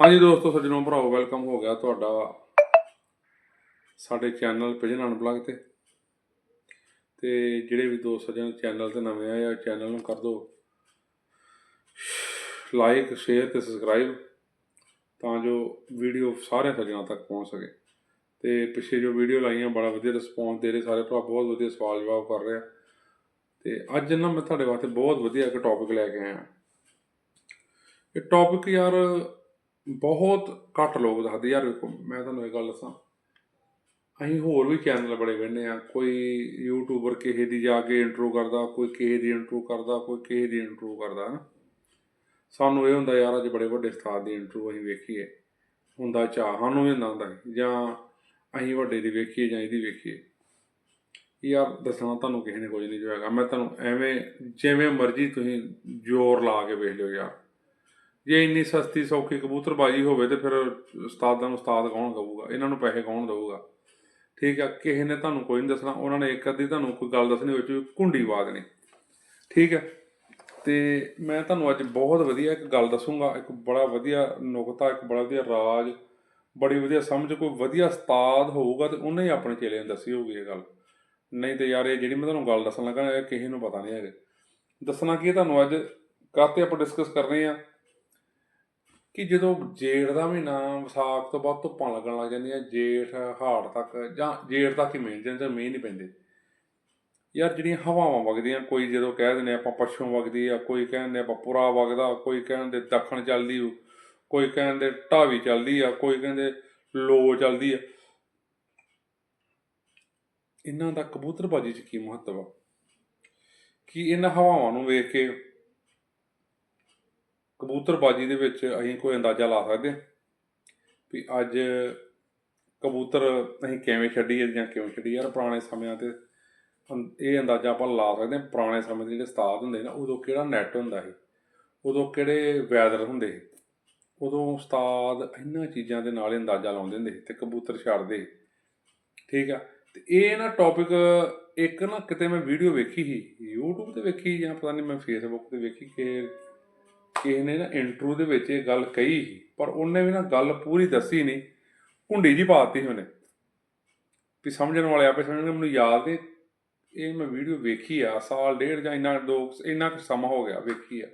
ਹਾਂਜੀ ਦੋਸਤੋ, ਸੱਜਣੋ ਭਰਾਓ ਵੈਲਕਮ ਹੋ ਗਿਆ ਤੁਹਾਡਾ ਸਾਡੇ ਚੈਨਲ ਪਿਜਨ ਅਨਪਲਗ ਤੇ। ਤੇ ਜਿਹੜੇ ਵੀ ਦੋਸਤ ਸੱਜਣ ਚੈਨਲ ਤੇ ਨਵੇਂ ਆਏ ਆ ਚੈਨਲ ਨੂੰ ਕਰ ਦਿਓ ਲਾਈਕ ਸ਼ੇਅਰ ਤੇ ਸਬਸਕ੍ਰਾਈਬ ਤਾਂ ਜੋ ਵੀਡੀਓ ਸਾਰੇ ਸੱਜਣਾਂ ਤੱਕ ਪਹੁੰਚ ਸਕੇ। ਤੇ ਪਿੱਛੇ ਜੋ ਵੀਡੀਓ ਲਾਈਆਂ, ਬੜਾ ਵਧੀਆ ਰਿਸਪੌਂਸ ਦੇ ਰਹੇ ਸਾਰੇ ਭਰਾ, ਬਹੁਤ ਵਧੀਆ ਸਵਾਲ ਜਵਾਬ ਕਰ ਰਹੇ ਆ। ਤੇ ਅੱਜ ਨਾ ਮੈਂ ਤੁਹਾਡੇ ਵਾਸਤੇ ਬਹੁਤ ਵਧੀਆ ਇੱਕ ਟੌਪਿਕ ਲੈ ਕੇ ਆਇਆ। ਇਹ ਟੌਪਿਕ ਯਾਰ ਬਹੁਤ ਘੱਟ ਲੋਕ ਦੱਸਦੇ, ਯਾਰ ਵੇਖੋ, ਮੈਂ ਤੁਹਾਨੂੰ ਇਹ ਗੱਲ ਦੱਸਾਂ। ਅਸੀਂ ਹੋਰ ਵੀ ਚੈਨਲ ਬੜੇ ਵੇਖਦੇ ਆ ਕੋਈ ਯੂਟਿਊਬਰ ਕਿਸੇ ਦੀ ਜਾ ਕੇ ਇੰਟਰੋ ਕਰਦਾ, ਕੋਈ ਕਿਸੇ ਦੀ ਇੰਟਰੋ ਕਰਦਾ, ਕੋਈ ਕਿਸੇ ਦੀ ਇੰਟਰੋ ਕਰਦਾ ਨਾ ਸਾਨੂੰ ਇਹ ਹੁੰਦਾ, ਯਾਰ ਅੱਜ ਬੜੇ ਵੱਡੇ ਉਸਤਾਦ ਦੀ ਇੰਟਰੋ ਅਸੀਂ ਵੇਖੀਏ। ਹੁੰਦਾ ਚਾਹ ਸਾਨੂੰ ਵੀ ਹੁੰਦਾ ਹੁੰਦਾ ਜਾਂ ਅਸੀਂ ਵੱਡੇ ਦੀ ਵੇਖੀਏ ਜਾਂ ਇਹਦੀ ਵੇਖੀਏ। ਯਾਰ ਦੱਸਣਾ ਤੁਹਾਨੂੰ ਕਿਸੇ ਨੇ ਕੁਝ ਨਹੀਂ ਜੋ ਹੈਗਾ। ਮੈਂ ਤੁਹਾਨੂੰ ਐਵੇਂ, ਜਿਵੇਂ ਮਰਜ਼ੀ ਤੁਸੀਂ ਜ਼ੋਰ ਲਾ ਕੇ ਵੇਖ ਲਿਓ ਯਾਰ। ਜੇ ਇੰਨੀ ਸਸਤੀ ਸੌਖੀ ਕਬੂਤਰਬਾਜੀ ਹੋਵੇ ਤੇ ਫਿਰ ਉਸਤਾਦਾਂ ਨੂੰ ਉਸਤਾਦ ਕੌਣ ਕਹੂਗਾ ਇਹਨਾਂ ਨੂੰ ਪੈਸੇ ਕੌਣ ਦੇਊਗਾ? ਠੀਕ ਆ, ਕਿਸੇ ਨੇ ਤੁਹਾਨੂੰ ਕੋਈ ਨਹੀਂ ਦੱਸਣਾ। ਉਹਨਾਂ ਨੇ ਇੱਕ ਅੱਧੀ ਤੁਹਾਨੂੰ ਕੋਈ ਗੱਲ ਦੱਸਣੀ ਵਿੱਚ ਵੀ ਕੁੰਡੀ ਬਾਤ ਨਹੀਂ। ਠੀਕ ਹੈ ਤੇ ਮੈਂ ਤੁਹਾਨੂੰ ਅੱਜ ਬਹੁਤ ਵਧੀਆ ਇੱਕ ਗੱਲ ਦੱਸੂਗਾ। ਇੱਕ ਬੜਾ ਵਧੀਆ ਨੁਕਤਾ, ਇੱਕ ਬੜਾ ਵਧੀਆ ਰਾਜ, ਬੜੀ ਵਧੀਆ ਸਮਝ, ਕੋਈ ਵਧੀਆ ਉਸਤਾਦ ਹੋਊਗਾ ਤੇ ਉਹਨੇ ਹੀ ਆਪਣੇ ਚੇਲੇ ਨੂੰ ਦੱਸੀ ਹੋਊਗੀ ਇਹ ਗੱਲ। ਨਹੀਂ ਤੇ ਯਾਰ, ਇਹ ਜਿਹੜੀ ਮੈਂ ਤੁਹਾਨੂੰ ਗੱਲ ਦੱਸਣ ਲੱਗਾ, ਇਹ ਕਿਸੇ ਨੂੰ ਪਤਾ ਨਹੀਂ ਹੈਗਾ। ਦੱਸਣਾ ਕੀ ਤੁਹਾਨੂੰ ਅੱਜ? ਕਾਤੇ ਆਪਾਂ ਡਿਸਕਸ ਕਰ ਰਹੇ ਆ ਕਿ ਜਦੋਂ ਜੇਠ ਦਾ ਮਹੀਨਾ ਵਿਸਾਖ ਤੋਂ ਬਾਅਦ ਧੁੱਪਾਂ ਲੱਗਣ ਲੱਗ ਜਾਂਦੀਆਂ ਜੇਠ ਹਾੜ ਤੱਕ ਜਾਂ ਜੇਠ ਤੱਕ ਹੀ ਮੀਂਹ ਜਾਂਦੇ ਮੀਂਹ ਨਹੀਂ ਪੈਂਦੇ। ਯਾਰ ਜਿਹੜੀਆਂ ਹਵਾਵਾਂ ਵਗਦੀਆਂ ਕੋਈ ਜਦੋਂ ਕਹਿ ਦਿੰਦੇ ਆਪਾਂ ਪੱਛਮ ਵਗਦੀ ਆ ਕੋਈ ਕਹਿੰਦੇ ਆਪਾਂ ਪੁਰਾ ਵਗਦਾ ਕੋਈ ਕਹਿੰਦੇ ਦੱਖਣ ਚੱਲਦੀ ਓ, ਕੋਈ ਕਹਿੰਦੇ ਢਾਵੀ ਚੱਲਦੀ ਆ ਕੋਈ ਕਹਿੰਦੇ ਲੋ ਚੱਲਦੀ ਆ। ਇਹਨਾਂ ਦਾ ਕਬੂਤਰਬਾਜੀ 'ਚ ਕੀ ਮਹੱਤਵ ਆ? ਕਿ ਇਹਨਾਂ ਹਵਾਵਾਂ ਨੂੰ ਵੇਖ ਕੇ ਕਬੂਤਰਬਾਜੀ ਦੇ ਵਿੱਚ ਅਸੀਂ ਕੋਈ ਅੰਦਾਜ਼ਾ ਲਾ ਸਕਦੇ ਹਾਂ ਵੀ ਅੱਜ ਕਬੂਤਰ ਅਸੀਂ ਕਿਵੇਂ ਛੱਡੀਏ ਜਾਂ ਕਿਉਂ ਛੱਡੀ ਯਾਰ ਪੁਰਾਣੇ ਸਮਿਆਂ ਤੇ ਅੰ- ਇਹ ਅੰਦਾਜ਼ਾ ਆਪਾਂ ਲਾ ਸਕਦੇ ਹਾਂ, ਪੁਰਾਣੇ ਸਮੇਂ ਦੇ ਜਿਹੜੇ ਉਸਤਾਦ ਹੁੰਦੇ ਸੀ ਨਾ, ਉਦੋਂ ਕਿਹੜਾ ਨੈਟ ਹੁੰਦਾ ਸੀ? ਉਦੋਂ ਕਿਹੜੇ ਵੈਦਰ ਹੁੰਦੇ ਸੀ? ਉਦੋਂ ਉਸਤਾਦ ਇਹਨਾਂ ਚੀਜ਼ਾਂ ਦੇ ਨਾਲ ਅੰਦਾਜ਼ਾ ਲਾਉਂਦੇ ਹੁੰਦੇ ਸੀ ਤੇ ਕਬੂਤਰ ਛੱਡਦੇ ਠੀਕ ਆ? ਤੇ ਇਹ ਨਾ ਟੌਪਿਕ ਇੱਕ ਨਾ ਕਿਤੇ ਮੈਂ ਵੀਡੀਓ ਵੇਖੀ ਸੀ, YouTube ਤੇ ਵੇਖੀ ਜਾਂ ਪਤਾ ਨਹੀਂ ਮੈਂ Facebook ਤੇ ਵੇਖੀ ਕਿ ਕਿਸੇ ਨੇ ਨਾ ਇੰਟਰਵਿਊ ਦੇ ਵਿੱਚ ਇਹ ਗੱਲ ਕਹੀ ਸੀ, ਪਰ ਉਹਨੇ ਵੀ ਨਾ ਗੱਲ ਪੂਰੀ ਦੱਸੀ ਨਹੀਂ ਕੁੰਡੀ ਜੀ ਪਾਤੀ ਸੀ ਉਹਨੇ। ਵੀ ਸਮਝਣ ਵਾਲੇ ਆਪੇ ਸਮਝਣਗੇ, ਮੈਨੂੰ ਯਾਦ ਨਹੀਂ ਇਹ ਮੈਂ ਵੀਡੀਓ ਵੇਖੀ ਆ, ਸਾਲ ਡੇਢ ਜਾਂ ਇੰਨਾ ਦੋ, ਇੰਨਾ ਕੁ ਸਮਾਂ ਹੋ ਗਿਆ ਵੇਖੀ ਆ।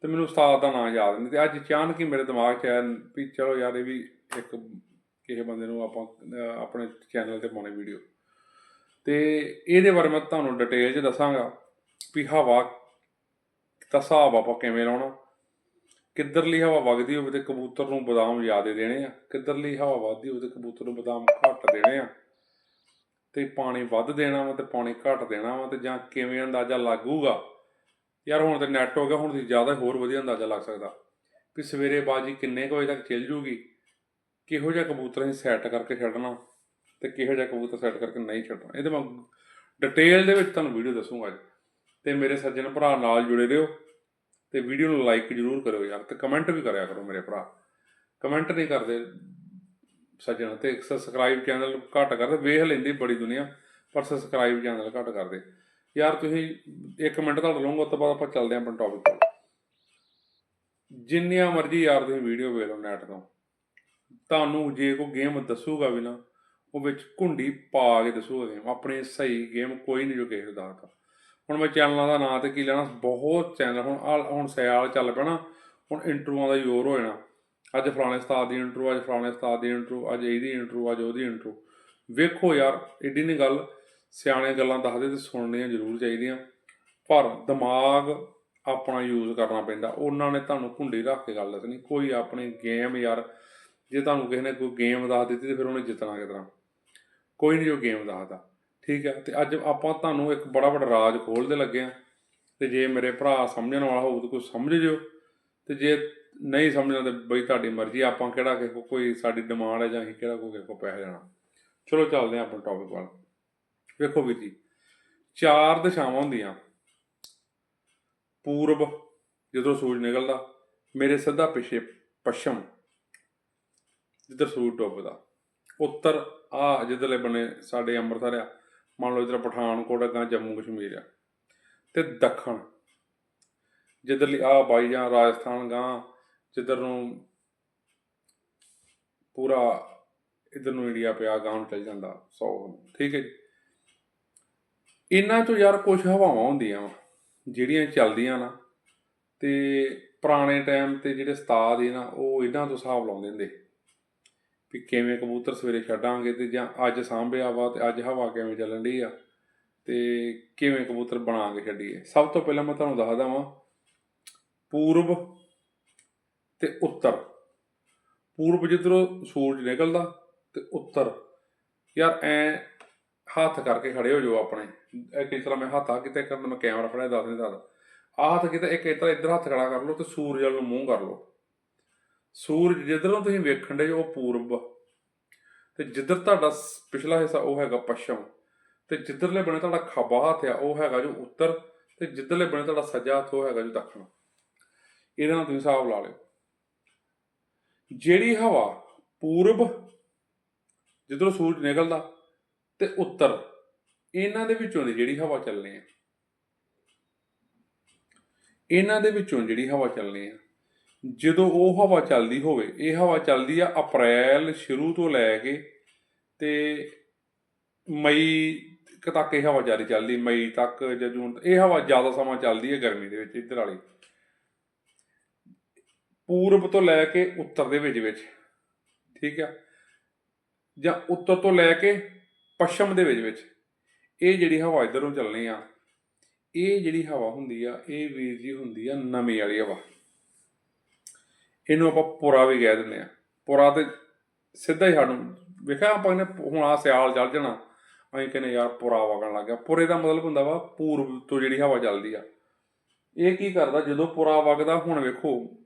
ਤੇ ਮੈਨੂੰ ਉਸਤਾਦ ਦਾ ਨਾਮ ਯਾਦ ਨਹੀਂ ਤੇ ਅੱਜ ਅਚਾਨਕ ਹੀ ਮੇਰੇ ਦਿਮਾਗ 'ਚ ਆਇਆ ਵੀ ਚਲੋ ਯਾਰ ਇਹ ਵੀ ਇੱਕ ਕਿਸੇ ਬੰਦੇ ਨੂੰ ਆਪਾਂ ਆਪਣੇ ਚੈਨਲ ਤੇ ਪਾਉਣੇ ਵੀਡੀਓ ਤੇ ਇਹਦੇ ਬਾਰੇ ਮੈਂ ਤੁਹਾਨੂੰ ਡਿਟੇਲ 'ਚ ਦੱਸਾਂਗਾ ਵੀ ਹਵਾ ਤਾਂ ਹਿਸਾਬ ਆਪਾਂ ਕਿਵੇਂ ਲਾਉਣਾ? ਕਿੱਧਰਲੀ ਹਵਾ ਵਗਦੀ ਹੋਵੇ ਤੇ ਕਬੂਤਰ ਨੂੰ ਬਦਾਮ ਜ਼ਿਆਦੇ ਦੇਣੇ ਆ? ਕਿੱਧਰਲੀ ਹਵਾ ਵੱਧਦੀ ਹੋਵੇ ਤੇ ਕਬੂਤਰ ਨੂੰ ਬਦਾਮ ਘੱਟ ਦੇਣੇ ਆ? ਤੇ ਪਾਣੀ ਵੱਧ ਦੇਣਾ ਵਾ ਤੇ ਪਾਣੀ ਘੱਟ ਦੇਣਾ ਵਾ ਤੇ ਜਾਂ ਕਿਵੇਂ ਅੰਦਾਜ਼ਾ ਲੱਗੂਗਾ? ਯਾਰ ਹੁਣ ਤੇ ਨੈਟ ਹੋ ਗਿਆ, ਹੁਣ ਤੁਸੀਂ ਜ਼ਿਆਦਾ ਹੋਰ ਵਧੀਆ ਅੰਦਾਜ਼ਾ ਲੱਗ ਸਕਦਾ। ਵੀ ਸਵੇਰੇ ਬਾਜੀ ਕਿੰਨੇ ਕੁ ਵਜੇ ਤੱਕ ਚੱਲ ਜੂਗੀ? ਕਿਹੋ ਜਿਹਾ ਕਬੂਤਰ ਅਸੀਂ ਸੈੱਟ ਕਰਕੇ ਛੱਡਣਾ? ਤੇ ਕਿਹੋ ਜਿਹਾ ਕਬੂਤਰ ਸੈੱਟ ਕਰਕੇ ਨਹੀਂ ਛੱਡਣਾ? ਇਹਦੇ ਮੈਂ ਡਿਟੇਲ ਦੇ ਵਿੱਚ ਤੁਹਾਨੂੰ ਵੀਡੀਓ ਦੱਸੂਗਾ ਅੱਜ। ਤੇ ਮੇਰੇ ਸੱਜਣ ਭਰਾ ਨਾਲ ਜੁੜੇ ਰਹੋ ਤੇ ਵੀਡੀਓ ਨੂੰ ਲਾਈਕ ਜ਼ਰੂਰ ਕਰਿਓ ਯਾਰ ਤੇ ਕਮੈਂਟ ਵੀ ਕਰਿਆ ਕਰੋ ਮੇਰੇ ਭਰਾ। ਕਮੈਂਟ ਨਹੀਂ ਕਰਦੇ ਸੱਜਣ ਤੇ ਸਬਸਕ੍ਰਾਈਬ ਚੈਨਲ ਘੱਟ ਕਰਦੇ, ਵੇਖ ਲੈਂਦੀ ਬੜੀ ਦੁਨੀਆ, ਪਰ ਸਬਸਕ੍ਰਾਈਬ ਚੈਨਲ ਘੱਟ ਕਰਦੇ। ਯਾਰ ਤੁਸੀਂ 1 ਮਿੰਟ ਤੁਹਾਡਾ ਲਵਾਂਗਾ, ਉਸ ਤੋਂ ਬਾਅਦ ਆਪਾਂ ਚੱਲਦੇ ਆਂ ਆਪਣੇ ਟੌਪਿਕ ਤੇ। ਜਿੰਨੀਆਂ ਮਰਜ਼ੀ ਯਾਰ ਤੁਸੀਂ ਵੀਡੀਓ ਵੇਖ ਲਓ ਨੈਟ ਤੋਂ। ਤੁਹਾਨੂੰ ਜੇ ਕੋਈ ਗੇਮ ਦੱਸੂਗਾ ਵੀ ਨਾ, ਉਹ ਵਿੱਚ ਘੁੰਡੀ ਪਾ ਕੇ ਦੱਸੂਗਾ ਗੇਮ ਆਪਣੀ ਸਹੀ ਗੇਮ ਕੋਈ ਨਹੀਂ ਜੋ ਕਿਸੇ ਨੂੰ ਦੱਸਦਾ ਹੁਣ ਮੈਂ ਚੈਨਲਾਂ ਦਾ ਨਾਂ ਤੇ ਕੀ ਲੈਣਾ, ਬਹੁਤ ਚੈਨਲ ਹੁਣ ਆਹ, ਹੁਣ ਸਿਆਲ ਚੱਲ ਪੈਣਾ, ਹੁਣ ਇੰਟਰੋਆਂ ਦਾ ਜ਼ੋਰ ਹੋ ਜਾਣਾ। ਅੱਜ ਫਲਾਣੇ ਉਸਤਾਦ ਦੀ ਇੰਟਰੋ ਅੱਜ ਫਲਾਣੇ ਉਸਤਾਦ ਦੀ ਇੰਟਰੋ ਅੱਜ ਇਹਦੀ ਇੰਟਰੋ ਅੱਜ ਉਹਦੀ ਇੰਟਰੋ ਵੇਖੋ ਯਾਰ, ਏਡੀ ਨਹੀਂ ਗੱਲ ਸਿਆਣੇ ਗੱਲਾਂ ਦੱਸਦੇ ਤੇ ਸੁਣਨੀਆਂ ਜ਼ਰੂਰ ਚਾਹੀਦੀਆਂ, ਪਰ ਦਿਮਾਗ ਆਪਣਾ ਯੂਜ਼ ਕਰਨਾ ਪੈਂਦਾ। ਉਹਨਾਂ ਨੇ ਤੁਹਾਨੂੰ ਘੁੰਡੀ ਰੱਖ ਕੇ ਗੱਲ ਦੱਸਣੀ, ਕੋਈ ਆਪਣੀ ਗੇਮ ਯਾਰ, ਜੇ ਤੁਹਾਨੂੰ ਕਿਸੇ ਨੇ ਕੋਈ ਗੇਮ ਦੱਸ ਦਿੱਤੀ ਤੇ ਫਿਰ ਉਹਨੇ ਜਿੱਤਣਾ ਕਿਤਨਾ। ਕੋਈ ਨਹੀਂ ਜੋ ਗੇਮ ਦੱਸਦਾ। ਠੀਕ ਹੈ, ਤੇ ਅੱਜ ਆਪਾਂ ਤੁਹਾਨੂੰ ਇੱਕ ਬੜਾ ਵੱਡਾ ਰਾਜ ਖੋਲਦੇ ਲੱਗੇ ਆ ਤੇ ਜੇ ਮੇਰੇ ਭਰਾ ਸਮਝਣ ਵਾਲਾ ਹੋਊ ਤਾਂ ਕੋਈ ਸਮਝ ਜਿਓ। ਤੇ ਜੇ ਨਹੀਂ ਸਮਝਣਾ ਤੇ ਬਈ ਤੁਹਾਡੀ ਮਰਜ਼ੀ, ਆਪਾਂ ਕਿਹੜਾ ਕਿਸੇ ਕੋਈ ਸਾਡੀ ਡਿਮਾਂਡ ਹੈ ਜਾਂ ਅਸੀਂ ਕਿਹੜਾ ਕੋਈ ਕਿਸੇ ਕੋ ਪੈਸੇ ਲੈਣਾ। ਚਲੋ ਚੱਲਦੇ ਹਾਂ ਆਪਣੇ ਟੌਪਿਕ ਵੱਲ। ਵੇਖੋ ਵੀਰ ਜੀ, ਚਾਰ ਦਿਸ਼ਾਵਾਂ ਹੁੰਦੀਆਂ। ਪੂਰਬ ਜਦੋਂ ਸੂਰਜ ਨਿਕਲਦਾ, ਮੇਰੇ ਸਿੱਧਾ ਪਿੱਛੇ ਪੱਛਮ, ਜਿੱਧਰ ਸੂਰਜ ਡੁੱਬਦਾ। ਉੱਤਰ ਆ ਜਿੱਧਰਲੇ ਬਣੇ ਸਾਡੇ ਅੰਮ੍ਰਿਤਸਰ ਆ ਮੰਨ ਲਓ ਇਧਰ ਪਠਾਨਕੋਟ ਅਗਾਂ ਜੰਮੂ, ਕਸ਼ਮੀਰ ਆ। ਤੇ ਦੱਖਣ, ਜਿੱਧਰਲੀ ਆ ਬਾਈ ਜਾਂ ਰਾਜਸਥਾਨ ਗਾਂ, ਜਿੱਧਰ ਨੂੰ ਪੂਰਾ ਇਧਰ ਨੂੰ ਇੰਡੀਆ ਪਿਆ, ਗਾਂ ਨੂੰ ਚੱਲ ਜਾਂਦਾ 100 ਠੀਕ ਹੈ ਇਹਨਾਂ ਤੋਂ ਯਾਰ ਕੁਝ ਹਵਾਵਾਂ ਹੁੰਦੀਆਂ ਵਾ, ਜਿਹੜੀਆਂ ਚੱਲਦੀਆਂ ਨਾ, ਤੇ ਪੁਰਾਣੇ ਟਾਈਮ ਤੇ ਜਿਹੜੇ ਉਸਤਾਦ ਸੀ ਨਾ, ਉਹ ਇਹਨਾਂ ਤੋਂ ਹਿਸਾਬ ਲਾਉਂਦੇ ਹੁੰਦੇ ਵੀ ਕਿਵੇਂ ਕਬੂਤਰ ਸਵੇਰੇ ਛੱਡਾਂਗੇ ਤੇ ਜਾਂ ਅੱਜ ਸਾਂਭਿਆ ਵਾ ਤੇ ਅੱਜ ਹਵਾ ਕਿਵੇਂ ਚੱਲਣ ਡਈ ਆ ਤੇ ਕਿਵੇਂ ਕਬੂਤਰ ਬਣਾ ਕੇ ਛੱਡੀਏ। ਸਭ ਤੋਂ ਪਹਿਲਾਂ ਮੈਂ ਤੁਹਾਨੂੰ ਦੱਸਦਾ ਵਾਂ, ਪੂਰਬ ਤੇ ਉੱਤਰ। ਪੂਰਬ ਜਿੱਧਰੋਂ ਸੂਰਜ ਨਿਕਲਦਾ ਤੇ ਉੱਤਰ। ਯਾਰ ਐ ਹੱਥ ਕਰਕੇ ਖੜੇ ਹੋ ਜਾਓ ਆਪਣੇ। ਇਹ ਕਿਸ ਤਰ੍ਹਾਂ ਮੈਂ ਹੱਥ ਆ ਕਿਤੇ ਕਰਨ ਮੈਂ ਕੈਮਰਾ ਫੜਿਆ ਦੱਸ ਨਹੀਂ ਸਕਦਾ। ਆਹ ਹੱਥ ਕਿਤੇ ਇੱਕ ਇਤਰਾ ਇੱਧਰ ਹੱਥ ਖੜਾ ਕਰ ਲਓ ਤੇ ਸੂਰਜ ਵੱਲ ਨੂੰ ਮੂੰਹ ਕਰ ਲਓ। ਸੂਰਜ ਜਿੱਧਰੋਂ ਤੁਸੀਂ ਵੇਖਣ ਦੇ ਉਹ ਪੂਰਬ। ਤੇ ਜਿੱਧਰ ਤੁਹਾਡਾ ਪਿਛਲਾ ਹਿੱਸਾ ਉਹ ਹੈਗਾ ਪੱਛਮ। ਤੇ ਜਿੱਧਰਲੇ ਬਣੇ ਤੁਹਾਡਾ ਖੱਬਾ ਹੱਥ ਆ, ਉਹ ਹੈਗਾ ਜੋ ਉੱਤਰ। ਤੇ ਜਿੱਧਰਲੇ ਬਣੇ ਤੁਹਾਡਾ ਸੱਜਾ ਹੱਥ, ਉਹ ਹੈਗਾ ਜੋ ਦੱਖਣ। ਇਹਦੇ ਨਾਲ ਤੁਸੀਂ ਹਿਸਾਬ ਲਾ ਲਿਓ। ਜਿਹੜੀ ਹਵਾ ਪੂਰਬ, ਜਿੱਧਰੋਂ ਸੂਰਜ ਨਿਕਲਦਾ ਤੇ ਉੱਤਰ, ਇਹਨਾਂ ਦੇ ਵਿੱਚੋਂ ਦੀ ਜਿਹੜੀ ਹਵਾ ਚੱਲਣੀ ਹੈ ਇਹਨਾਂ ਦੇ ਵਿੱਚੋਂ ਜਿਹੜੀ ਹਵਾ ਚੱਲਣੀ ਹੈ ਜਦੋਂ ਉਹ ਹਵਾ ਚੱਲਦੀ ਹੋਵੇ, ਇਹ ਹਵਾ ਚੱਲਦੀ ਆ ਅਪ੍ਰੈਲ ਸ਼ੁਰੂ ਤੋਂ ਲੈ ਕੇ ਤੇ ਮਈ ਤੱਕ ਇਹ ਹਵਾ ਜਾਰੀ ਚੱਲਦੀ, ਮਈ ਤੱਕ ਜਾਂ ਜੂਨ ਇਹ ਹਵਾ ਜ਼ਿਆਦਾ ਸਮਾਂ ਚੱਲਦੀ ਹੈ ਗਰਮੀ ਦੇ ਵਿੱਚ ਇੱਧਰ ਵਾਲੀ। ਪੂਰਬ ਤੋਂ ਲੈ ਕੇ ਉੱਤਰ ਦੇ ਵਿੱਚ ਵਿੱਚ, ਠੀਕ ਆ? ਜਾਂ ਉੱਤਰ ਤੋਂ ਲੈ ਕੇ ਪੱਛਮ ਦੇ ਵਿੱਚ ਵਿੱਚ, ਇਹ ਜਿਹੜੀ ਹਵਾ ਇਧਰੋਂ ਚੱਲਣੀ ਆ, ਇਹ ਜਿਹੜੀ ਹਵਾ ਹੁੰਦੀ ਆ, ਇਹ ਵੀਰ ਜੀ ਹੁੰਦੀ ਆ ਨਵੀਂ ਵਾਲੀ ਹਵਾ। ਇਹਨੂੰ ਆਪਾਂ ਪੁਰਾ ਵੀ ਕਹਿ ਦਿੰਦੇ ਆ। ਪੁਰਾ ਤੇ ਸਿੱਧਾ ਹੀ ਸਾਨੂੰ ਵੇਖਿਆ ਆਪਾਂ ਨੇ ਹੁਣ ਆ ਸਿਆਲ ਚੜ ਜਾਣਾ। ਅਸੀਂ ਕਹਿੰਦੇ ਯਾਰ ਪੁਰਾ ਵਗਣ ਲੱਗ ਗਿਆ। ਪੁਰੇ ਦਾ ਮਤਲਬ ਹੁੰਦਾ ਵਾ ਪੂਰਬ ਤੋਂ ਜਿਹੜੀ ਹਵਾ ਚੱਲਦੀ ਆ। ਇਹ ਕੀ ਕਰਦਾ ਜਦੋਂ ਪੁਰਾ ਵਗਦਾ, ਹੁਣ ਵੇਖੋ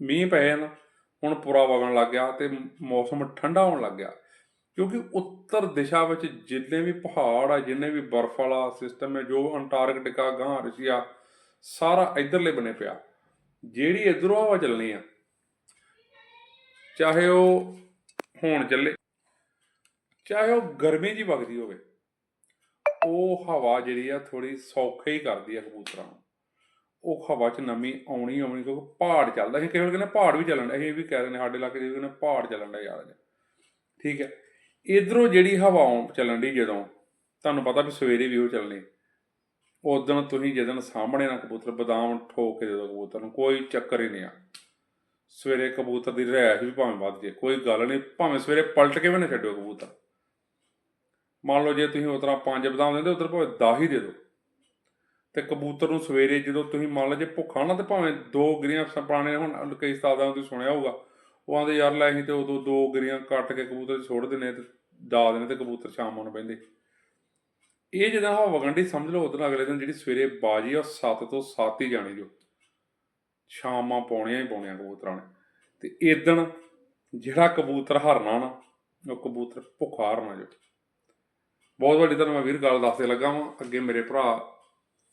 ਮੀਂਹ ਪਏ ਨਾ ਹੁਣ ਪੁਰਾ ਵਗਣ ਲੱਗ ਗਿਆ ਤੇ ਮੌਸਮ ਠੰਡਾ ਹੋਣ ਲੱਗ ਗਿਆ। ਕਿਉਂਕਿ ਉੱਤਰ ਦਿਸ਼ਾ ਵਿੱਚ ਜਿੰਨੇ ਵੀ ਪਹਾੜ ਆ, ਜਿੰਨੇ ਵੀ ਬਰਫ਼ ਵਾਲਾ ਸਿਸਟਮ ਹੈ ਜੋ ਅੰਟਾਰਕਟਿਕਾ ਗਾਂ, ਰਸ਼ੀਆ, ਸਾਰਾ ਇਧਰਲੇ ਬਣੇ ਪਿਆ। ਜਿਹੜੀ ਇਧਰੋਂ ਹਵਾ ਚੱਲਣੀ ਆ ਚਾਹੇ ਉਹ ਹੋਣ ਚੱਲੇ ਚਾਹੇ ਉਹ ਗਰਮੀ ਜੀ ਵਗਦੀ ਹੋਵੇ ਉਹ ਹਵਾ ਜਿਹੜੀ ਆ ਥੋੜੀ ਸੌਖੇ ਹੀ ਕਰਦੀ ਆ ਕਬੂਤਰਾਂ ਨੂੰ। ਉਹ ਹਵਾ 'ਚ ਨਮੀ ਆਉਣੀ ਆਉਣੀ ਕਿਉਂਕਿ ਪਹਾੜ ਚੱਲਦਾ। ਅਸੀਂ ਕਿਹੜੇ ਕਹਿੰਦੇ ਪਹਾੜ ਵੀ ਚੱਲਣ ਡਿਆ, ਅਸੀਂ ਇਹ ਵੀ ਕਹਿ ਰਹੇ ਨੇ ਸਾਡੇ ਇਲਾਕੇ ਦੇ ਕਹਿੰਦੇ ਪਹਾੜ ਚੱਲਣ ਦਾ ਯਾਰ ਠੀਕ ਹੈ। ਇਧਰੋਂ ਜਿਹੜੀ ਹਵਾ ਚੱਲਣ ਦੀ ਜਦੋਂ ਤੁਹਾਨੂੰ ਪਤਾ ਵੀ ਸਵੇਰੇ ਵੀ ਉਹ ਚੱਲਣੀ। ਉਦੋਂ ਤੁਸੀਂ ਜਦੋਂ ਸਾਹਮਣੇ ਨਾ ਕਬੂਤਰ ਬਦਾਮ ਠੋਕ ਕੇ ਦੇ ਦਿਓ ਕਬੂਤਰ ਨੂੰ ਕੋਈ ਚੱਕਰ ਹੀ ਨਹੀਂ ਆ। ਸਵੇਰੇ ਕਬੂਤਰ ਦੀ ਰਹਿਸ਼ ਵੀ ਭਾਵੇਂ ਵੱਧ ਜੇ ਕੋਈ ਗੱਲ ਨਹੀਂ, ਭਾਵੇਂ ਸਵੇਰੇ ਪਲਟ ਕੇ ਵੀ ਨਾ ਛੱਡਿਓ ਕਬੂਤਰ। ਮੰਨ ਲਓ ਜੇ ਤੁਸੀਂ ਉਤਰਾ ਪੰਜ ਬਦਾਮ ਦਿੰਦੇ, ਉਧਰ ਭਾਵੇਂ 10 ਹੀ ਦੇ ਦਿਓ। ਤੇ ਕਬੂਤਰ ਨੂੰ ਸਵੇਰੇ ਜਦੋਂ ਤੁਸੀਂ ਮੰਨ ਲਓ ਜੇ ਭੁੱਖਾ ਨਾ, ਤੇ ਭਾਵੇਂ ਦੋ ਗਰੀਆਂ ਪੁਰਾਣੇ ਹੁਣ ਕਈ ਉਸਤਾਦਾਂ ਨੂੰ ਤੁਸੀਂ ਸੁਣਿਆ ਹੋਊਗਾ। ਉਹ ਆਂਦੇ, ਯਾਰ ਲੈ ਅਸੀਂ ਤੇ ਉਦੋਂ ਦੋ ਗਰੀਆਂ ਕੱਟ ਕੇ ਕਬੂਤਰ 'ਚ ਸੁੱਟ ਤੇ ਦਾ ਦਿੰਦੇ ਤੇ ਕਬੂਤਰ ਸ਼ਾਮ ਨੂੰ ਪੈਂਦੇ। ਇਹ ਜਦੋਂ ਹਵਾ ਗੰਢੀ ਸਮਝ ਲਓ, ਉਦੋਂ ਅਗਲੇ ਦਿਨ ਜਿਹੜੀ ਸਵੇਰੇ ਬਾਜੀ ਆ 7 ਤੋਂ 7 ਹੀ ਜਾਣੀ ਜੋ। ਸ਼ਾਮਾਂ ਪਾਉਣੀਆਂ ਹੀ ਪਾਉਣੀਆਂ ਕਬੂਤਰਾਂ ਨੇ। ਤੇ ਇਦਣ ਜਿਹੜਾ ਕਬੂਤਰ ਹਰਨਾ ਨਾ, ਉਹ ਕਬੂਤਰ ਭੁੱਖਾ ਹਰਨਾ ਜੋ। ਬਹੁਤ ਵੱਡੀ ਤੁਹਾਨੂੰ ਮੈਂ ਵੀਰ ਗੱਲ ਦੱਸਦੇ ਲੱਗਾ ਵਾਂ, ਅੱਗੇ ਮੇਰੇ ਭਰਾ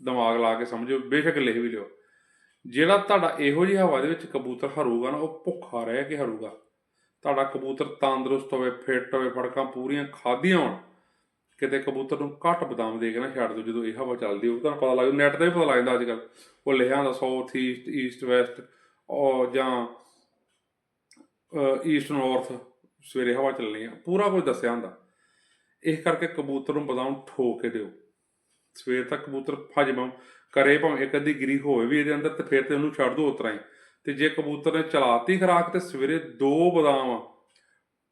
ਦਿਮਾਗ ਲਾ ਕੇ ਸਮਝੋ ਬੇਸ਼ੱਕ ਲਿਖ ਵੀ ਲਿਓ। ਜਿਹੜਾ ਤੁਹਾਡਾ ਇਹੋ ਜਿਹੀ ਹਵਾ ਦੇ ਵਿੱਚ ਕਬੂਤਰ ਹਰੂਗਾ ਨਾ, ਉਹ ਭੁੱਖਾ ਰਹਿ ਕੇ ਹਰੂਗਾ। ਤੁਹਾਡਾ ਕਬੂਤਰ ਤੰਦਰੁਸਤ ਹੋਵੇ ਫਿੱਟ ਹੋਵੇ, ਫੜਕਾਂ ਪੂਰੀਆਂ ਖਾਧੀਆਂ ਹੋਣ ਕਿਤੇ ਕਬੂਤਰ ਨੂੰ ਘੱਟ ਬਦਾਮ ਦੇ ਕੇ ਨਾ ਛੱਡ ਦਿਓ, ਜਦੋਂ ਇਹ ਹਵਾ ਚੱਲਦੀ ਹੋਵੇ ਤੁਹਾਨੂੰ ਪਤਾ ਲੱਗ ਨੈਟ ਤੇ ਵੀ ਪਤਾ ਲੱਗ ਜਾਂਦਾ ਅੱਜ ਕੱਲ ਉਹ ਲਿਖਿਆ ਹੁੰਦਾ ਸਾਊਥ ਈਸਟ ਈਸਟ ਵੈਸਟ ਉਹ ਜਾਂ ਈਸਟ ਨਾਰਥ ਸਵੇਰੇ ਹਵਾ ਚੱਲਣੀ ਆ, ਪੂਰਾ ਕੁਝ ਦੱਸਿਆ ਹੁੰਦਾ। ਇਸ ਕਰਕੇ ਕਬੂਤਰ ਨੂੰ ਬਦਾਮ ਠੋਕ ਕੇ ਦਿਓ। ਸਵੇਰ ਤੱਕ ਕਬੂਤਰ ਹਜਮ ਕਰੇ, ਭਾਵੇਂ ਇੱਕ ਅੱਧੀ ਗਿਰੀ ਹੋਵੇ ਵੀ ਇਹਦੇ ਅੰਦਰ ਤੇ ਫਿਰ ਤੇ ਉਹਨੂੰ ਛੱਡ ਦਿਓ ਉਤਰਾ ਹੀ। ਤੇ ਜੇ ਕਬੂਤਰ ਨੇ ਚਲਾਤੀ ਖਰਾਕ ਤੇ ਸਵੇਰੇ ਦੋ ਬਦਾਮ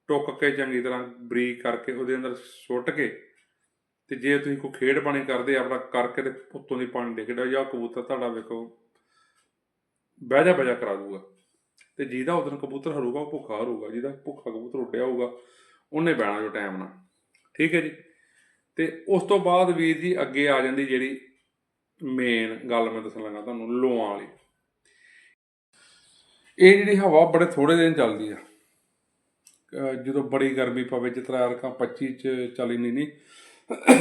ਟੁੱਕ ਕੇ ਚੰਗੀ ਤਰ੍ਹਾਂ ਬਰੀਕ ਕਰਕੇ ਉਹਦੇ ਅੰਦਰ ਸੁੱਟ ਕੇ ਤੇ ਜੇ ਤੁਸੀਂ ਕੋਈ ਖੇਡ ਪਾਣੀ ਕਰਦੇ ਆਪਣਾ ਕਰਕੇ ਤੇ ਉੱਤੋਂ ਦੀ ਪਾਣੀ ਡਿੱਗਦਾ ਜਾਂ ਕਬੂਤਰ ਤੁਹਾਡਾ ਵੇਖੋ, ਬਹਿ ਜਾ, ਬਹਿ ਕਰਾ ਦੂਗਾ। ਤੇ ਜਿਹਦਾ ਉਦੋਂ ਕਬੂਤਰ ਹਰੂਗਾ, ਉਹ ਭੁੱਖਾ ਹਰੂਗਾ, ਜਿਹਦਾ ਭੁੱਖਾ ਕਬੂਤਰ ਉੱਡਿਆ ਹੋਊਗਾ, ਉਹਨੇ ਬਹਿਣਾ ਜੋ ਟਾਈਮ ਨਾਲ। ਠੀਕ ਹੈ ਜੀ? ਤੇ ਉਸ ਤੋਂ ਬਾਅਦ ਵੀਰ ਜੀ ਅੱਗੇ ਆ ਜਾਂਦੀ ਜਿਹੜੀ ਮੇਨ ਗੱਲ ਮੈਂ ਦੱਸਣ ਲੱਗਾ ਤੁਹਾਨੂੰ ਲੋਆਂ ਵਾਲੀ। ਇਹ ਜਿਹੜੀ ਹਵਾ ਬੜੇ ਥੋੜੇ ਦਿਨ ਚੱਲਦੀ ਆ। ਜਦੋਂ ਬੜੀ ਗਰਮੀ ਪਵੇ, ਜਿਸ ਤਰ੍ਹਾਂ ਅਰਕਾ 25 ਚ ਚੱਲੀ ਨਹੀਂ ਨਹੀਂ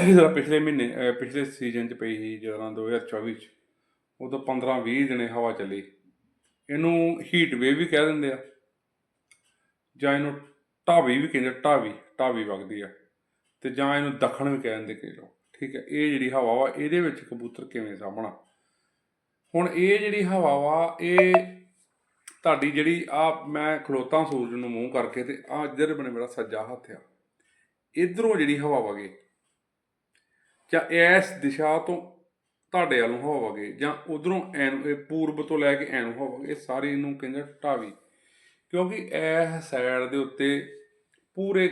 ਜਿਹੜਾ ਪਿਛਲੇ ਮਹੀਨੇ ਪਿਛਲੇ ਸੀਜ਼ਨ ਚ ਪਈ ਸੀ ਜਦੋਂ 2024 ਚ ਉਦੋਂ 15 20 ਦਿਨੇ ਹਵਾ ਚੱਲੀ। ਇਹਨੂੰ ਹੀਟ ਵੇਵ ਵੀ ਕਹਿ ਦਿੰਦੇ ਆ। ਜਾਂ ਇਹਨੂੰ ਢਾਵੀ ਵੀ ਕਹਿੰਦੇ ਢਾਵੀ ਢਾਵੀ ਵਗਦੀ ਆ। ਤੇ ਜਾਂ ਇਹਨੂੰ ਦੱਖਣ ਵੀ ਕਹਿ ਦਿੰਦੇ ਕਈ ਲੋਕ। ਠੀਕ ਹੈ ਇਹ ਜਿਹੜੀ ਹਵਾ ਵਾ, ਇਹਦੇ ਵਿੱਚ ਕਬੂਤਰ ਕਿਵੇਂ ਸਾਹਮਣਾ ਹੁਣ ਇਹ ਜਿਹੜੀ ਹਵਾ ਵਾ, ਇਹ ਤੁਹਾਡੀ ਜਿਹੜੀ ਆ ਮੈਂ ਖਲੋਤਾ ਸੂਰਜ ਨੂੰ ਮੂੰਹ ਕਰਕੇ ਤੇ ਆ ਇੱਧਰ ਬਣੇ ਮੇਰਾ ਸੱਜਾ ਹੱਥ ਆ। ਇਧਰੋਂ ਜਿਹੜੀ ਹਵਾ ਵਗੇ ਜਾਂ ਇਸ ਦਿਸ਼ਾ ਤੋਂ ਤੁਹਾਡੇ ਵੱਲੋਂ ਹੋਵਾਂਗੇ ਜਾਂ ਉਧਰੋਂ ਐਨ ਪੂਰਬ ਤੋਂ ਲੈ ਕੇ ਐਨ ਹੋਵਾਂਗੇ ਵਗੇ ਇਹ ਸਾਰੀ ਇਹਨੂੰ ਕਹਿੰਦੇ ਢਾਵੀ। ਕਿਉਂਕਿ ਇਹ ਸਾਈਡ ਦੇ ਉੱਤੇ ਪੂਰੇ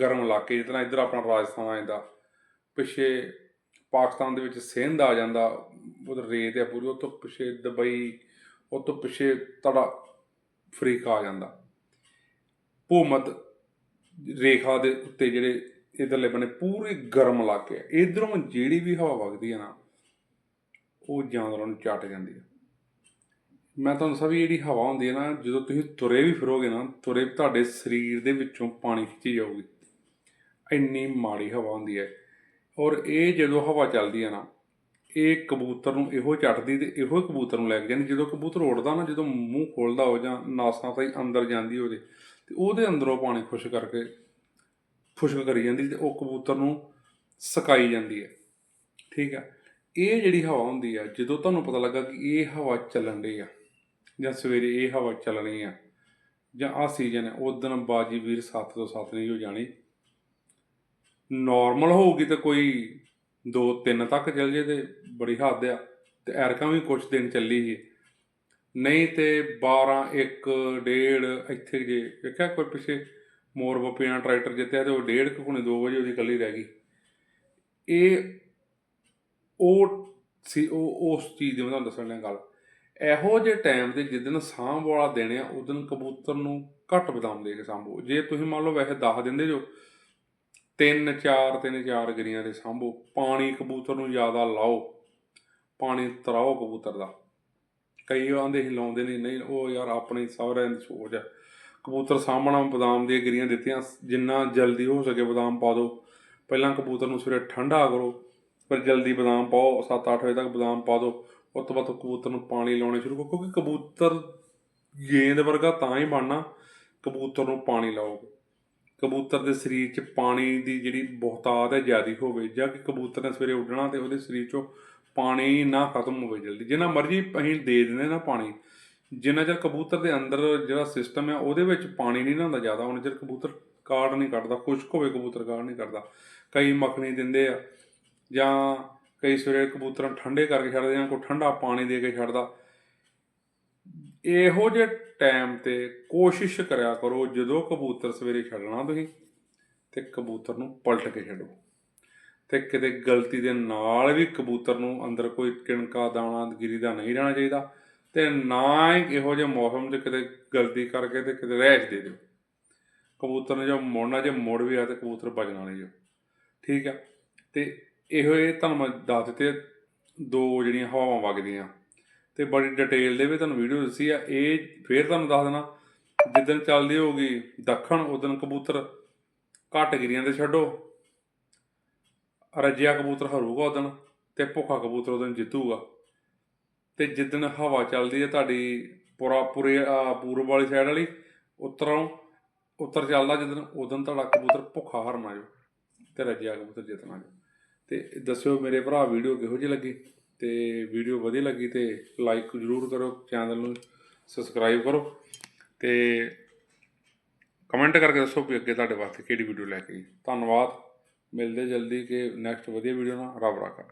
ਗਰਮ ਇਲਾਕੇ, ਜਿਸ ਤਰ੍ਹਾਂ ਇੱਧਰ ਆਪਣਾ ਰਾਜਸਥਾਨ ਆ ਜਾਂਦਾ, ਪਿੱਛੇ ਪਾਕਿਸਤਾਨ ਦੇ ਵਿੱਚ ਸਿੰਧ ਆ ਜਾਂਦਾ, ਉਧਰ ਰੇਤ ਹੈ ਪੂਰੀ ਉਹ ਤੋਂ ਪਿੱਛੇ ਦੁਬਈ ਉਹ ਤੋਂ ਪਿੱਛੇ ਤੁਹਾਡਾ ਅਫਰੀਕਾ ਆ ਜਾਂਦਾ। ਭੂਮਧ ਰੇਖਾ ਦੇ ਉੱਤੇ ਜਿਹੜੇ ਇਧਰਲੇ ਬਣੇ ਪੂਰੇ ਗਰਮ ਇਲਾਕੇ ਆ। ਇਧਰੋਂ ਜਿਹੜੀ ਵੀ ਹਵਾ ਵਗਦੀ ਹੈ ਨਾ, ਉਹ ਜਾਨਵਰਾਂ ਨੂੰ ਚੱਟ ਜਾਂਦੀ ਹੈ ਮੈਂ ਤੁਹਾਨੂੰ ਦੱਸਾਂ ਵੀ ਜਿਹੜੀ ਹਵਾ ਹੁੰਦੀ ਹੈ ਨਾ, ਜਦੋਂ ਤੁਸੀਂ ਤੁਰੇ ਵੀ ਫਿਰੋਗੇ ਨਾ, ਤੁਰੇ ਤੁਹਾਡੇ ਸਰੀਰ ਦੇ ਵਿੱਚੋਂ ਪਾਣੀ ਖਿੱਚੀ ਜਾਊਗੀ। ਇੰਨੀ ਮਾੜੀ ਹਵਾ ਹੁੰਦੀ ਹੈ ਔਰ ਇਹ ਜਦੋਂ ਹਵਾ ਚੱਲਦੀ ਹੈ ਨਾ, ਇਹ ਕਬੂਤਰ ਨੂੰ ਇਹੋ ਚੱਟਦੀ ਤੇ ਇਹੋ ਹੀ ਕਬੂਤਰ ਨੂੰ ਲੈ ਕੇ ਜਾਂਦੀ। ਜਦੋਂ ਕਬੂਤਰ ਉੱਡਦਾ ਨਾ, ਜਦੋਂ ਮੂੰਹ ਖੋਲਦਾ ਹੋ ਜਾਂ ਨਾਸਾਂ ਤਾਈ ਅੰਦਰ ਜਾਂਦੀ ਉਹਦੇ ਤੇ ਉਹਦੇ ਅੰਦਰੋਂ ਪਾਣੀ ਖੁਸ਼ ਕਰਕੇ ਖੁਸ਼ਕ ਕਰੀ ਜਾਂਦੀ ਤੇ ਉਹ ਕਬੂਤਰ ਨੂੰ ਸਕਾਈ ਜਾਂਦੀ ਹੈ। ਠੀਕ ਹੈ? ਇਹ ਜਿਹੜੀ ਹਵਾ ਹੁੰਦੀ ਆ, ਜਦੋਂ ਤੁਹਾਨੂੰ ਪਤਾ ਲੱਗਾ ਕਿ ਇਹ ਹਵਾ ਚੱਲਣ ਰਹੀ ਆ, ਜਾਂ ਸਵੇਰੇ ਇਹ ਹਵਾ ਚੱਲਣੀ ਆ, ਜਾਂ ਆ ਸੀਜ਼ਨ ਹੈ ਉਦੋਂ ਬਾਜੀ ਵੀਰ 7 ਤੋਂ 7 ਨਹੀਂ ਹੋ ਜਾਣੀ। ਨਾਰਮਲ ਹੋਊਗੀ ਤਾਂ ਕੋਈ 2 3 ਤੱਕ ਚੱਲ ਜੇ ਤੇ ਬੜੀ ਹੱਦ ਆ, ਤੇ ਐਰਕਾਂ ਵੀ ਕੁਝ ਦਿਨ ਚੱਲੀ ਸੀ। ਨਹੀਂ ਤੇ 12 1 1.5 ਇੱਥੇ ਜੇ ਵੇਖਿਆ ਕੋਈ ਪਿੱਛੇ ਮੋਰ ਬੱਪੀਆਂ ਟਰੈਕਟਰ ਜਿੱਤਿਆ ਤੇ ਉਹ 1.5 ਕੁਣੇ 2 ਵਜੇ ਉਹਦੀ ਕੱਲੀ ਰਹਿ ਗਈ। ਇਹ ਉਹ ਸੀ, ਉਹ, ਉਸ ਚੀਜ਼ ਦੀ ਮੈਂ ਤੁਹਾਨੂੰ ਦੱਸਣ ਲੱਗਾ ਗੱਲ। ਇਹੋ ਜਿਹੇ ਟਾਈਮ ਤੇ ਜਿੱਦਨ ਸਾਂਭ ਵਾਲਾ ਦਿਨ ਆ ਉਦੋਂ ਕਬੂਤਰ ਨੂੰ ਘੱਟ ਬਦਾਮ ਦੇ ਕੇ ਸਾਂਭੋ। ਜੇ ਤੁਸੀਂ ਮੰਨ ਲਓ ਵੈਸੇ 10 ਦਿੰਦੇ ਜੋ, ਤਿੰਨ, ਚਾਰ ਤਿੰਨ, ਚਾਰ ਗਰੀਆਂ ਦੇ ਸਾਂਭੋ, ਪਾਣੀ ਕਬੂਤਰ ਨੂੰ ਜ਼ਿਆਦਾ ਲਾਓ, ਪਾਣੀ ਤਰਾਓ ਕਬੂਤਰ ਦਾ। ਕਈ ਆਂਦੇ ਹੀ ਲਾਉਂਦੇ ਨਹੀਂ ਨਹੀਂ, ਉਹ ਯਾਰ ਆਪਣੀ ਸਹੁਰਿਆਂ ਦੀ ਸੋਚ ਆ। ਕਬੂਤਰ ਸਾਹਮਣਾ ਬਦਾਮ ਦੀਆਂ ਗਿਰੀਆਂ ਦਿੱਤੀਆਂ। ਜਿੰਨਾ ਜਲਦੀ ਹੋ ਸਕੇ ਬਦਾਮ ਪਾ ਦਿਓ। ਪਹਿਲਾਂ ਕਬੂਤਰ ਨੂੰ ਸਵੇਰੇ ਠੰਡਾ ਕਰੋ, ਫਿਰ ਜਲਦੀ ਬਦਾਮ ਪਾਓ 7-8 ਵਜੇ ਤੱਕ ਬਦਾਮ ਪਾ ਦਿਓ। ਉਸ ਤੋਂ ਬਾਅਦ ਕਬੂਤਰ ਨੂੰ ਪਾਣੀ ਲਾਉਣੇ ਸ਼ੁਰੂ ਕਰੋ, ਕਿਉਂਕਿ ਕਬੂਤਰ ਗੇਂਦ ਵਰਗਾ ਤਾਂ ਹੀ ਬਣਨਾ, ਕਬੂਤਰ ਨੂੰ ਪਾਣੀ ਲਾਓਗੇ ਕਬੂਤਰ ਦੇ ਸਰੀਰ 'ਚ ਪਾਣੀ ਦੀ ਜਿਹੜੀ ਬਹੁਤਾਤ ਹੈ ਜ਼ਿਆਦੀ ਹੋਵੇ, ਜਾਂ ਕਿ ਕਬੂਤਰ ਨੇ ਸਵੇਰੇ ਉੱਡਣਾ ਤੇ ਉਹਦੇ ਸਰੀਰ 'ਚੋਂ ਪਾਣੀ ਨਾ ਖਤਮ ਹੋਵੇ ਜਲਦੀ। ਜਿੰਨਾ ਮਰਜ਼ੀ ਅਸੀਂ ਦੇ ਦਿੰਦੇ ਨਾ ਪਾਣੀ ਜਿੰਨਾ ਚਿਰ ਕਬੂਤਰ ਦੇ ਅੰਦਰ ਜਿਹੜਾ ਸਿਸਟਮ ਹੈ, ਉਹਦੇ ਵਿੱਚ ਪਾਣੀ ਨਹੀਂ ਨਾ ਹੁੰਦਾ ਜ਼ਿਆਦਾ, ਉਹਨਾਂ ਚਿਰ ਕਬੂਤਰ ਕਾੜ ਨਹੀਂ ਕੱਢਦਾ, ਖੁਸ਼ਕ ਹੋਵੇ ਕਬੂਤਰ ਕਾੜ ਨਹੀਂ ਕਰਦਾ ਕਈ ਮੱਖਣੀ ਦਿੰਦੇ ਆ, ਜਾਂ ਕਈ ਸਵੇਰੇ ਕਬੂਤਰਾਂ ਠੰਡੇ ਕਰਕੇ ਛੱਡਦੇ ਆ ਕੋਈ ਠੰਡਾ ਪਾਣੀ ਦੇ ਕੇ ਛੱਡਦਾ। ਇਹੋ ਜਿਹੇ ਟਾਈਮ ਤੇ ਕੋਸ਼ਿਸ਼ ਕਰਿਆ ਕਰੋ, ਜਦੋਂ ਕਬੂਤਰ ਸਵੇਰੇ ਛੱਡਣਾ ਤੁਸੀਂ, ਤੇ ਕਬੂਤਰ ਨੂੰ ਪਲਟ ਕੇ ਛੱਡੋ। ਤੇ ਕਿਤੇ ਗਲਤੀ ਦੇ ਨਾਲ ਵੀ ਕਬੂਤਰ ਨੂੰ ਅੰਦਰ ਕੋਈ ਕਿਣਕਾ, ਦਾਣਾ, ਗਿਰੀ ਦਾ ਨਹੀਂ ਰਹਿਣਾ ਚਾਹੀਦਾ। ਤੇ ਨਾ ਹੀ ਇਹੋ ਜਿਹੇ ਮੌਸਮ 'ਚ ਕਿਤੇ ਗਲਤੀ ਕਰਕੇ ਤੇ ਕਿਤੇ ਰਹਿਸ਼ ਦੇ ਦਿਓ। ਕਬੂਤਰ ਨੇ ਜੋ ਮੁੜਨਾ, ਜੇ ਮੁੜ ਵੀ ਆ ਤੇ ਕਬੂਤਰ ਬਚਣਾ ਨਹੀਂ ਜੋ ਠੀਕ ਆ? ਤੇ ਇਹੋ ਇਹ ਤੁਹਾਨੂੰ ਮੈਂ ਦੱਸ ਦਿੱਤੇ ਦੋ ਜਿਹੜੀਆਂ ਹਵਾਵਾਂ ਵਗਦੀਆਂ। ਤੇ ਬੜੀ ਡਿਟੇਲ ਦੇ ਵਿੱਚ ਤੁਹਾਨੂੰ ਵੀਡੀਓ ਦੱਸੀ ਆ। ਇਹ ਫੇਰ ਤੁਹਾਨੂੰ ਦੱਸ ਦੇਣਾ, ਜਿੱਦਣ ਚੱਲਦੀ ਹੋਊਗੀ ਦੱਖਣ, ਉਦੋਂ ਕਬੂਤਰ ਘੱਟ ਗਿਰੀਆਂ ਤੇ ਛੱਡੋ। ਰੱਜਿਆ ਕਬੂਤਰ ਹਰੂਗਾ ਉਦੋਂ ਤੇ ਭੁੱਖਾ ਕਬੂਤਰ ਉਦੋਂ ਜਿੱਤੂਗਾ। ਤੇ ਜਿੱਦਣ ਹਵਾ ਚੱਲਦੀ ਹੈ ਤੁਹਾਡੀ ਪੂਰਾ, ਪੂਰੇ ਪੂਰਬ ਵਾਲੀ ਸਾਈਡ ਵਾਲੀ, ਉੱਤਰੋਂ ਉੱਤਰ ਚੱਲਦਾ ਜਿੱਦਣ ਉਦੋਂ ਤੁਹਾਡਾ ਕਬੂਤਰ ਭੁੱਖਾ ਹਰਨਾ ਜੋ ਤੇ ਰੱਜਿਆ ਕਬੂਤਰ ਜਿੱਤਣਾ ਜੋ। ਤੇ ਦੱਸਿਓ ਮੇਰੇ ਭਰਾ, ਵੀਡੀਓ ਕਿਹੋ ਜਿਹੀ ਲੱਗੀ? ਤੇ ਵੀਡੀਓ ਵਧੀਆ ਲੱਗੀ ਤੇ ਲਾਈਕ ਜ਼ਰੂਰ ਕਰੋ ਚੈਨਲ ਨੂੰ ਸਬਸਕ੍ਰਾਈਬ ਕਰੋ ਤੇ ਕਮੈਂਟ ਕਰਕੇ ਦੱਸੋ ਵੀ ਅੱਗੇ ਤੁਹਾਡੇ ਵਾਸਤੇ ਕਿਹੜੀ ਵੀਡੀਓ ਲੈ ਕੇ ਆਈ। ਧੰਨਵਾਦ, ਮਿਲਦੇ ਜਲਦੀ ਕਿ ਨੈਕਸਟ ਵਧੀਆ ਵੀਡੀਓ ਨਾਲ, ਰੱਬ ਰਾਖਾ।